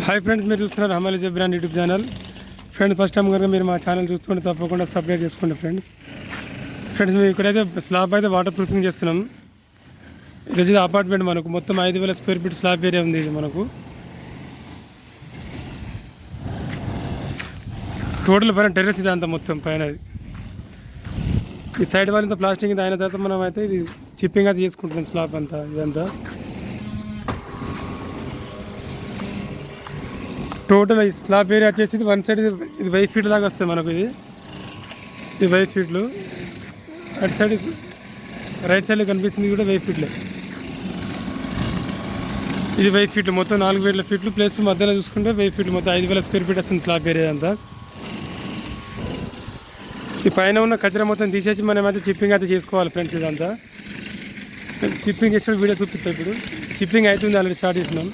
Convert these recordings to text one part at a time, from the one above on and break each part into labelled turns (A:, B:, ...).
A: Hi friends మీరు చూస్తున్నారు హమాలి Jabran YouTube channel. Friends first time కనుక మీరు మా ఛానల్ చూస్తుంటే తప్పకుండా సబ్స్క్రైబ్ చేసుకోండి ఫ్రెండ్స్ ఫ్రెండ్స్ మేము ఇక్కడైతే స్లాబ్ అయితే వాటర్ ప్రూఫింగ్ చేస్తున్నాం. ఇది అపార్ట్మెంట్ మనకు. మొత్తం ఐదు వేల స్క్వేర్ ఫీట్ స్లాబ్ ఏరియా ఉంది ఇది మనకు. టోటల్ పైన టెర్రస్ ఇది అంతా మొత్తం పైన ఈ సైడ్ వాళ్ళంతా ప్లాస్టింగ్ ఇది అయిన తర్వాత మనం అయితే ఇది చిప్పింగ్ అయితే చేసుకుంటున్నాం స్లాబ్ అంతా ఇదంతా. టోటల్ స్లాబ్ ఏరియా వచ్చేసి ఇది వన్ సైడ్ ఇది ఇది వెయ్యి ఫీట్ దాకా వస్తుంది మనకు ఇది. ఇది వెయ్యి ఫీట్లు. అటు సైడ్ రైట్ సైడ్లో కనిపిస్తుంది కూడా వెయ్యి ఫీట్లే. ఇది వెయ్యి ఫీట్లు. మొత్తం నాలుగు వేల ఫీట్లు. ప్లస్ మధ్యలో చూసుకుంటే వెయ్యి ఫీట్లు. మొత్తం ఐదు వేల స్క్వేర్ ఫీట్ వస్తుంది స్లాబ్ ఏరియా అంతా. ఈ పైన ఉన్న కచరా మొత్తం తీసేసి మనం అయితే చిప్పింగ్ అయితే చేసుకోవాలి ఫ్రెండ్స్ ఇదంతా. చిప్పింగ్ చేసిన వీడియో చూపిస్తాం ఇప్పుడు. చిప్పింగ్ అవుతుంది ఆల్రెడీ స్టార్ట్ చేసినాం.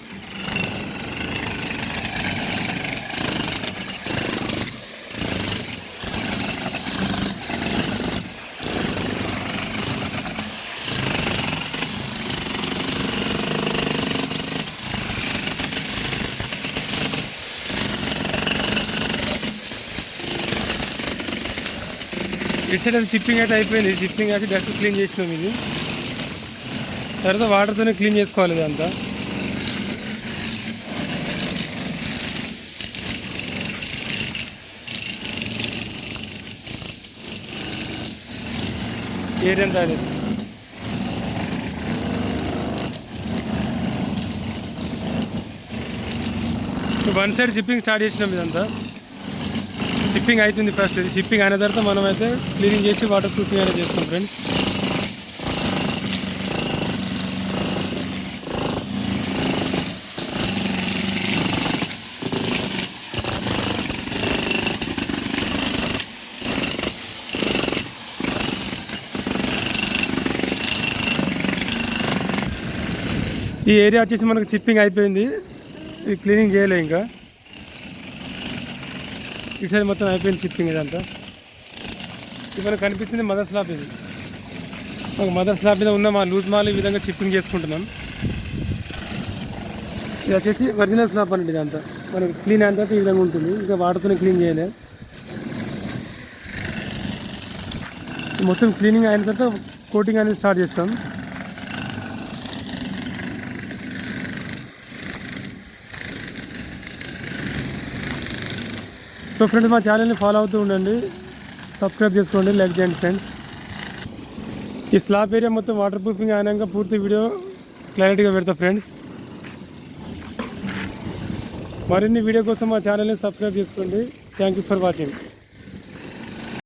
A: ఇటు సైడ్ అది చిప్పింగ్ అయితే అయిపోయింది. చిప్పింగ్ అయితే డస్ట్ క్లీన్ చేసినాం ఇది. తర్వాత వాటర్తోనే క్లీన్ చేసుకోవాలి ఇదంతా ఏరియన్ అంతా వన్ సైడ్ షిప్పింగ్ స్టార్ట్ చేసినాం ఇదంతా. షిప్పింగ్ అవుతుంది ఫస్ట్ ఇది షిప్పింగ్ అయిన తర్వాత మనం అయితే క్లీనింగ్ చేసి వాటర్ ప్రూఫింగ్ అనేది చేస్తాం ఫ్రెండ్స్ ఈ ఏరియా వచ్చేసి మనకు చిప్పింగ్ అయిపోయింది. ఇది క్లీనింగ్ చేయలే ఇంకా. ఇటు సైడ్ మొత్తం అయిపోయింది చిప్పింగ్ ఇదంతా. ఇది కనిపిస్తుంది మదర్ స్లాబ్ ఇది. ఒక మదర్ స్లాబ్ మీద ఉన్న మా లూజ్ మాల్ ఈ విధంగా చిప్పింగ్ చేసుకుంటున్నాం. ఇది వచ్చేసి ఒరిజినల్ స్లాబ్ అండి ఇదంతా. మనకి క్లీన్ అయిన తర్వాత ఈ విధంగా ఉంటుంది. ఇంకా వాటర్తోనే క్లీన్ చేయలే. మొత్తం క్లీనింగ్ అయిన తర్వాత కోటింగ్ అనేది స్టార్ట్ చేస్తాం. సో ఫ్రెండ్స్ మా ఛానల్ని ఫాలో అవుతూ ఉండండి. సబ్స్క్రైబ్ చేసుకోండి లైక్ చేయండి ఫ్రెండ్స్. ఈ స్లాబ్ ఏరియా మొత్తం వాటర్ ప్రూఫింగ్ అయినాక పూర్తి వీడియో క్లారిటీగా పెడతా ఫ్రెండ్స్. మరిన్ని వీడియో కోసం మా ఛానల్ని సబ్స్క్రైబ్ చేసుకోండి. Thank you for watching